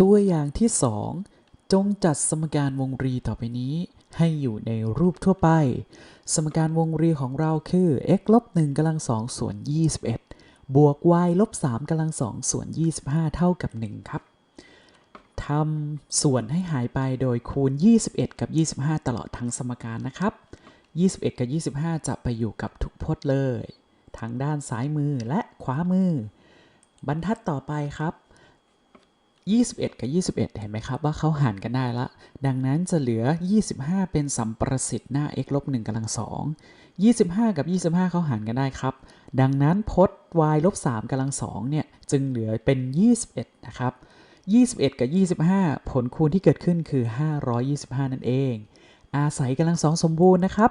ตัวอย่างที่ 2 จงจัดสมการวงรีต่อไปนี้ ให้อยู่ในรูปทั่วไป สมการวงรีของเราคือ x ลบ1กำลัง2ส่วน 21 บวก y ลบ3กำลัง2ส่วน 25 เท่ากับ 1 ครับทำส่วนให้หายไปโดยคูณ 21 กับ 25 ตลอดทั้งสมการนะครับ 21 กับ 25 จะไปอยู่กับทุกพจน์เลยทั้งด้านซ้ายมือและขวามือ บรรทัดต่อไปครับ 21 กับ 21 เห็นไหมครับว่าเขาหารกันได้ละ ดังนั้นจะเหลือ 25 เป็นสัมประสิทธิ์หน้า x ลบ1กำลัง 2 25 กับ 25 เขาหารกันได้ครับ ดังนั้นพจน์ y ลบ3กำลัง 2 เนี่ย จึงเหลือเป็น 21 นะครับ 21 กับ 25 ผลคูณที่เกิดขึ้นคือ 525 นั่นเอง อาศัยกำลังสองสมบูรณ์นะครับ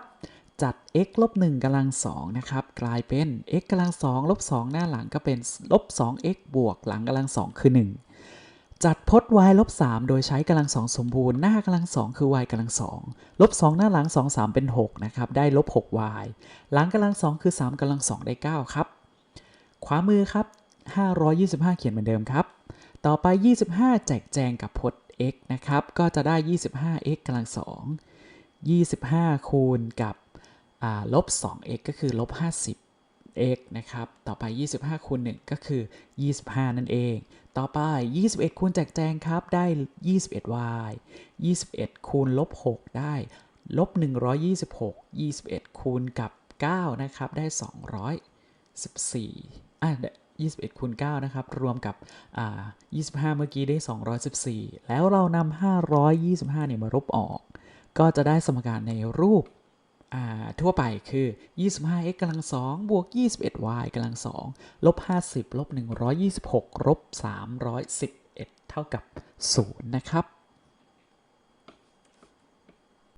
จัด x ลบ1กำลัง 2 นะครับ กลายเป็น x กำลัง 2 ลบ 2 หน้าหลังก็เป็นลบ 2x บวกหลังกำลัง 2 คือ 1 จัดพจน์ y ลบ3โดยใช้กำลังสองสมบูรณ์หน้ากำลัง2คือ y กำลัง2ลบ2หน้าหลัง2 3เป็น6นะครับได้ลบ 6y หลังกำลัง2คือ3กำลัง2ได้9ครับ ขวามือครับ525เขียนเหมือนเดิมครับ ต่อไป25แจกแจงกับพจน์ x นะครับ ก็จะได้ 25x กำลัง2 25คูณกับอ่าลบ 2x ก็คือลบ x นะครับ ต่อไป 25คูณ1ก็คือ 25 นั่นเอง ต่อไป 21คูณแจกแจงครับ ได้ 21y 21คูณลบ6ได้ลบ126 21คูณกับ 9 นะครับ ได้ 214อะ21คูณ9นะครับ รวมกับ25 เมื่อกี้ได้ 214 แล้วเรานำ525เนี่ยมาลบออก ก็จะได้สมการในรูป ทั่วไปคือ 25x กำลัง2บวก 21y กำลัง2ลบ 50 ลบ 126ลบ311 เท่ากับ 0 นะครับ